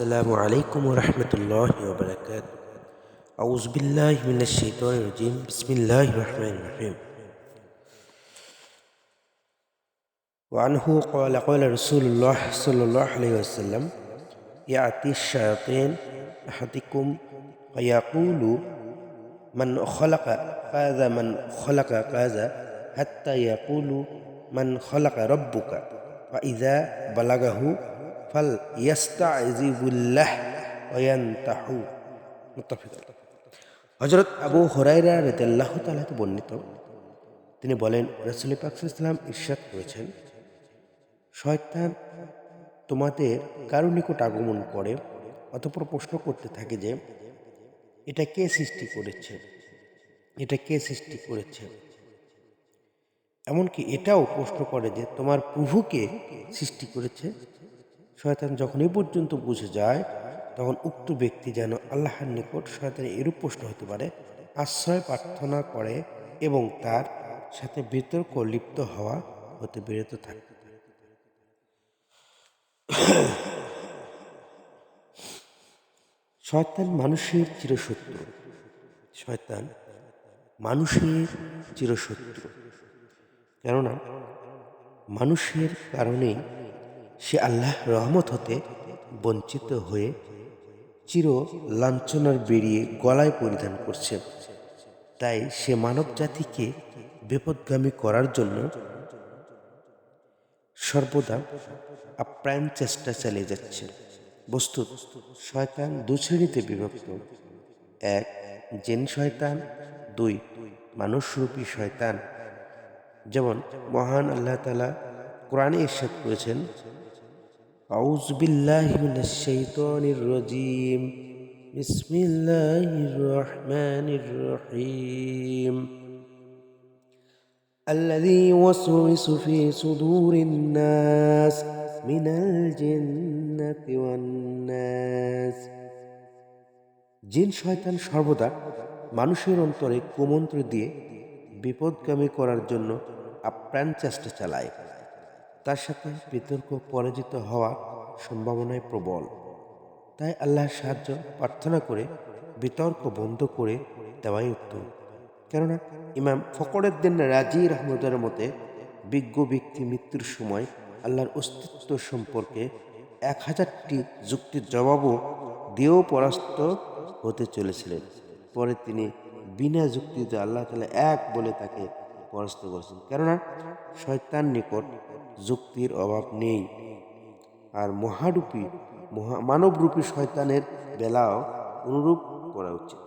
السلام عليكم ورحمة الله وبركاته. أعوذ بالله من الشيطان الرجيم. بسم الله الرحمن الرحيم. وعنه قال قال رسول الله صلى الله عليه وسلم يأتي الشياطين أحدكم فيقول من خلق كذا من خلق كذا حتى يقول من خلق ربك فإذا بلغه হজরত আবু হরাইরা রেতাল্লাহ তালাতে বর্ণিত, তিনি বলেন, রসুল পাকসাল্লাম ইরশাদ করেছেন, শয়তান তোমাদের কারও নিকট আগমন করে, অতপর প্রশ্ন করতে থাকে যে, এটা কে সৃষ্টি করেছে? এটা কে সৃষ্টি করেছে? এমনকি এটাও প্রশ্ন করে যে, তোমার প্রভুকে সৃষ্টি করেছে? শয়তান যখন এই পর্যন্ত বুঝে যায়, তখন উক্ত ব্যক্তি যেন আল্লাহর নিকট শয়তানের এরূপ প্রশ্ন হতে পারে, আশ্রয় প্রার্থনা করে এবং তার সাথে বিতর্ক লিপ্ত হওয়া হতে বিরত থাকে। শয়তান মানুষের চিরশত্রু। শয়তান মানুষের চিরশত্রু। কেননা, মানুষের কারণে সে আল্লাহ রহমত হতে বঞ্চিত হয়ে চির লাঞ্ছনার বেরিয়ে গলায় পরিধান করছে। তাই সে মানব জাতিকে বিপদগামী করার জন্য সর্বদা আপ্রাণ চেষ্টা চালিয়ে যাচ্ছে। বস্তু শয়তান দু শ্রেণীতে বিভক্ত। এক, জেন শয়তান, দুই, মানুষরূপী শয়তান। যেমন মহান আল্লাহ তালা কোরআনে ইরশাদ করেছেন أعوذ بالله من الشيطان الرجيم بسم الله الرحمن الرحيم الذي يوسوس في صدور الناس من الجنة والناس জিন শয়তান সর্বদা মানুষের অন্তরে কুমন্ত্র দিয়ে বিপদগামী করার জন্য আপ্রাণ চেষ্টা চালায় তার সাথে বিতর্ক পরাজিত হওয়ার সম্ভাবনায় প্রবল। তাই আল্লাহর সাহায্য প্রার্থনা করে বিতর্ক বন্ধ করে দেওয়াই উত্তম। কেননা ইমাম ফকরের রাজি রহমদের মতে, বিজ্ঞ ব্যক্তি মৃত্যুর সময় আল্লাহর অস্তিত্ব সম্পর্কে এক হাজারটি যুক্তির জবাবও দিয়েও পরাস্ত হতে চলেছিলেন। পরে তিনি বিনা যুক্তিতে আল্লাহ তালা এক বলে তাকে পরাস্ত করেছেন। কেননা শয়তান নিকট যুক্তির অভাব নেই। আর মহারূপী, মহা, মানবরূপী শয়তানের বেলাও অনুরূপ করা উচিত।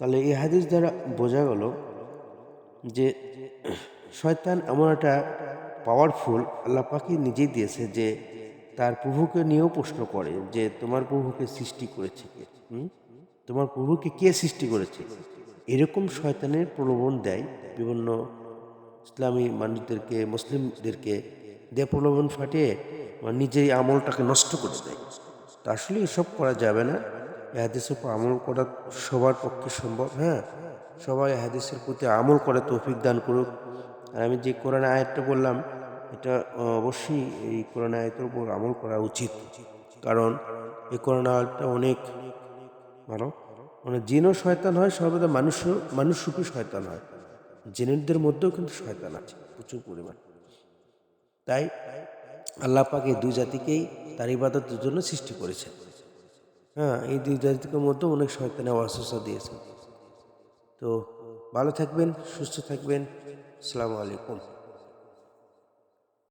তাহলে এই হাদিস দ্বারা বোঝা গেল যে শয়তান এমন একটা পাওয়ারফুল আল্লাহ পাখি নিজেই দিয়েছে যে তার প্রভুকে নিয়েও প্রশ্ন করে যে তোমার প্রভুকে সৃষ্টি করেছে তোমার প্রভুকে কে সৃষ্টি করেছে? এরকম শয়তানের প্রলোভন দেয় বিভিন্ন ইসলামী মানুষদেরকে, মুসলিমদেরকে দিয়ে প্রলোভন ফাটিয়ে নিজের আমলটাকে নষ্ট করে দেয়। তা আসলে এসব করা যাবে না। এহাদিসের উপর আমল করা সবার পক্ষে সম্ভব হ্যাঁ? সবাই হাদিসের প্রতি আমল করে তৌফিক দান করুক। আর আমি যে কোরআন আয়াতটা বললাম, এটা অবশ্যই এই কোরআন আয়াতের উপর আমল করা উচিত। কারণ এই কোরআন আয়াতটা অনেক ভালো। মানে জিনও শয়তান হয়, সর্বদা মানুষও, মানুষরূপী শয়তান হয়। জেনেটদের মধ্যেও কিন্তু শয়তান আছে, প্রচুর পরিমাণ। তাই আল্লাহ পাক এই দুই জাতিকেই তার ইবাদতের জন্য সৃষ্টি করেছেন। হ্যাঁ এই দুই জাতিকের মধ্যে অনেক শয়তানের অসুস্থ দিয়েছে। তো ভালো থাকবেন, সুস্থ থাকবেন। আসসালামু আলাইকুম।